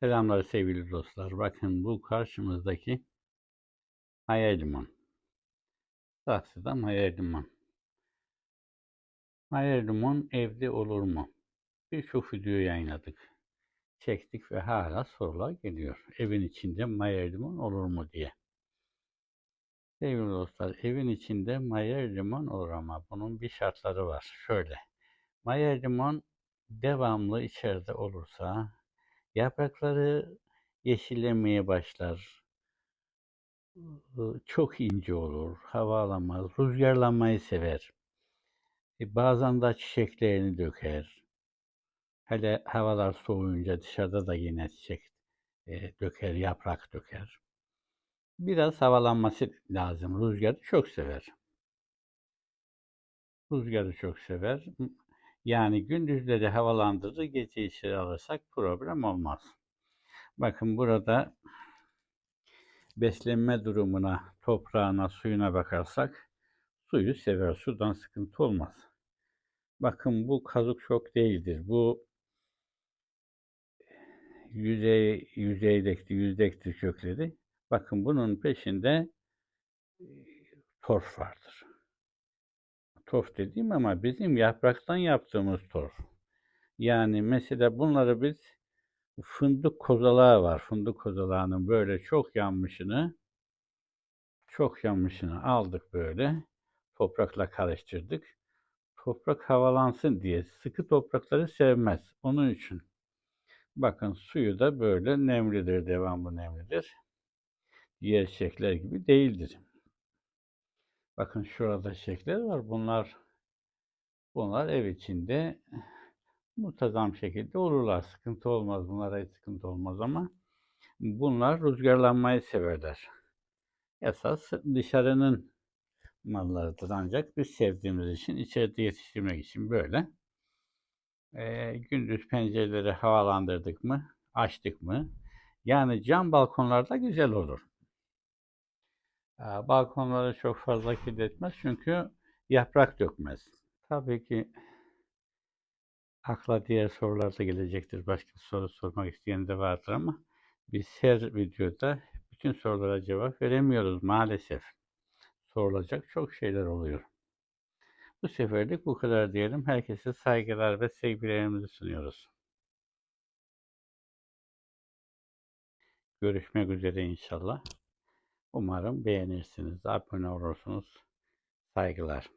Selamlar sevgili dostlar. Bakın bu karşımızdaki maya limon. Saksıda maya limon. Maya limon evde olur mu? Birçok video yayınladık. Çektik ve hala sorular geliyor. Evin içinde maya limon olur mu diye. Sevgili dostlar, evin içinde maya limon olur ama bunun bir şartları var. Şöyle, maya limon devamlı içeride olursa yaprakları yeşillemeye başlar. Çok ince olur, hava alamaz, rüzgarlanmayı sever. E, bazen de çiçeklerini döker. Hele havalar soğuyunca dışarıda da yine çiçek e, döker, yaprak döker. Biraz havalanması lazım. Rüzgarı çok sever. Rüzgarı çok sever. Yani gündüzleri havalandırır, gece içeri alırsak problem olmaz. Bakın burada beslenme durumuna, toprağına, suyuna bakarsak suyu sever. Sudan sıkıntı olmaz. Bakın bu kazık çok değildir. Bu yüzey yüzeydeki yüzdektir kökleri. Bakın bunun peşinde torf vardır. Torf dediğim ama bizim yapraktan yaptığımız torf. Yani mesela bunları biz fındık kozalağı var. Fındık kozalağının böyle çok yanmışını çok yanmışını aldık böyle. Toprakla karıştırdık. Toprak havalansın diye sıkı toprakları sevmez. Onun için. Bakın suyu da böyle nemlidir, devamlı nemlidir. Diğer çiçekler gibi değildir. Bakın şurada çiçekler var. Bunlar bunlar ev içinde muntazam şekilde olurlar. Sıkıntı olmaz. Bunlara hiç sıkıntı olmaz ama bunlar rüzgarlanmayı severler. Esas dışarının mallarıdır ancak biz sevdiğimiz için içeride yetiştirmek için böyle. Ee, gündüz pencereleri havalandırdık mı, açtık mı? Yani cam balkonlarda güzel olur. Ee, balkonları çok fazla kirletmez çünkü yaprak dökmez. Tabii ki akla diğer sorular da gelecektir. Başka soru sormak isteyen de vardır ama biz her videoda bütün sorulara cevap veremiyoruz maalesef. Sorulacak çok şeyler oluyor. Bu seferlik bu kadar diyelim. Herkese saygılar ve sevgilerimizi sunuyoruz. Görüşmek üzere inşallah. Umarım beğenirsiniz, abone olursunuz. Saygılar.